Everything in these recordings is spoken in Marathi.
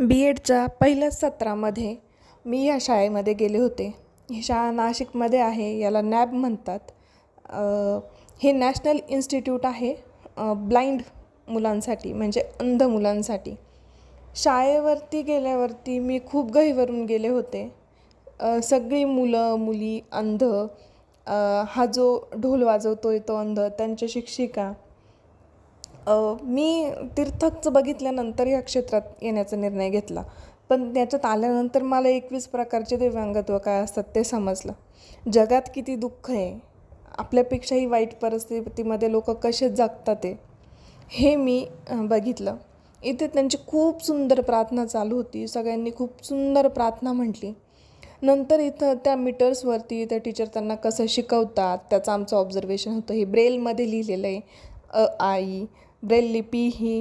बी एडच्या पहिल्याच सत्रामध्ये मी या शाळेमध्ये गेले होते. ही शाळा नाशिकमध्ये आहे याला नॅब म्हणतात. हे नॅशनल इन्स्टिट्यूट आहे ब्लाइंड मुलांसाठी म्हणजे अंध मुलांसाठी. शाळेवरती गेल्यावरती मी खूप गहीवरून गेले होते. सगळी मुलं मुली अंध. हा जो ढोल वाजवतो आहे तो अंध त्यांच्या शिक्षिका मी तीर्थकचं बघितल्यानंतर या क्षेत्रात येण्याचा निर्णय घेतला. पण त्याच्यात आल्यानंतर मला एकवीस प्रकारचे दिव्यांगत्व काय असतात ते समजलं. जगात किती दुःख आहे आपल्यापेक्षाही वाईट परिस्थितीमध्ये लोक कसे जगतात ते हे मी बघितलं. इथे त्यांची खूप सुंदर प्रार्थना चालू होती. सगळ्यांनी खूप सुंदर प्रार्थना म्हटली. नंतर इथं त्या मीटर्सवरती त्या टीचर त्यांना कसं शिकवतात त्याचं आमचं ऑब्झर्वेशन होतं. हे ब्रेलमध्ये लिहिलेलं आहे अ आई ब्रेल लिपी ही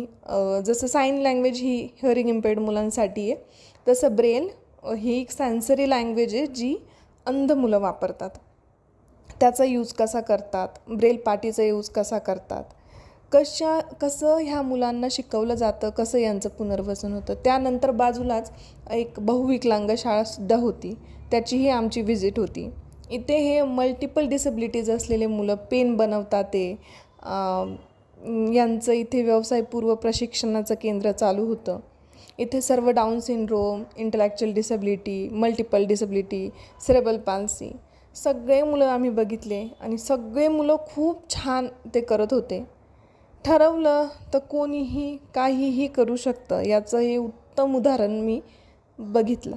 जसं साईन लँग्वेज ही हिअरिंग इम्पेड मुलांसाठी आहे तसं ब्रेल ही एक सेन्सरी लँग्वेज आहे जी अंध मुलं वापरतात. त्याचा यूज कसा करतात? ब्रेल पाटीचा यूज कसा करतात? कशा कसं ह्या मुलांना शिकवलं जातं? कसं यांचं पुनर्वसन होतं? त्यानंतर बाजूलाच एक बहुविकलांग शाळासुद्धा होती. त्याचीही आमची व्हिजिट होती. इथे हे मल्टिपल डिसेबिलिटीज असलेले मुलं पेन बनवतात ते. यांचं इथे व्यवसायपूर्व प्रशिक्षणाचं केंद्र चालू होतं. इथे सर्व Down syndrome intellectual disability multiple disability cerebral palsy सगळे मुलं आम्ही बघितले आणि सगळे मुलं खूप छान ते करत होते. ठरवलं तर कोणीही काहीही करू शकतं याचं हे उत्तम उदाहरण मी बघितलं.